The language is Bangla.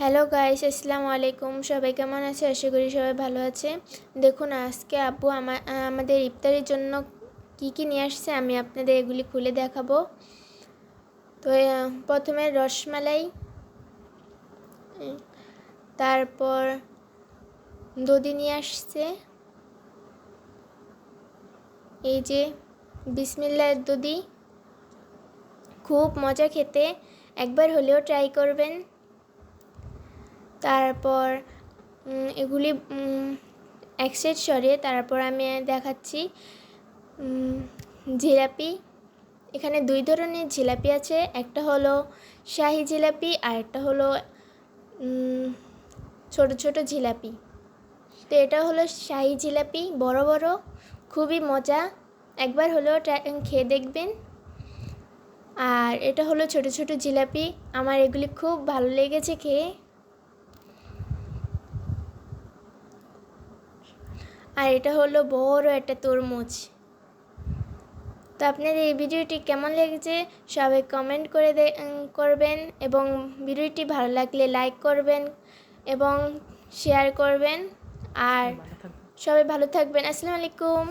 হ্যালো গাইস, আসসালামু আলাইকুম। সবাই কেমন আছে? আশা করি সবাই ভালো আছে। দেখুন, আজকে আব্বু আমা- আমাদের ইফতারের জন্য কি কি নিয়ে আসছে আমি আপনাদের এগুলি খুলে দেখাবো। তো প্রথমে রসমালাই, তারপর দধি নিয়ে আসছে। এই যে বিসমিল্লার দধি, খুব মজা খেতে। একবার হলেও ট্রাই করবেন। তারপর এগুলি এক সেট সরে তারপর আমি দেখাচ্ছি জিলাপি। এখানে দুই ধরনের জিলাপি আছে, একটা হলো শাহি জিলাপি আর একটা হলো ছোট ছোট জিলাপি। তো এটা হলো শাহি জিলাপি, বড় বড়, খুবই মজা। একবার হলেও খেয়ে দেখবেন। আর এটা হলো ছোট ছোট জিলাপি, আমার এগুলি খুব ভালো লেগেছে খেয়ে। আর এটা হলো বড় একটা তরমুজ। তো আপনাদের এই ভিডিওটি কেমন লেগেছে সবাই কমেন্ট করে দে করবেন এবং ভিডিওটি ভালো লাগলে লাইক করবেন এবং শেয়ার করবেন। আর সবাই ভালো থাকবেন। আসসালামু আলাইকুম।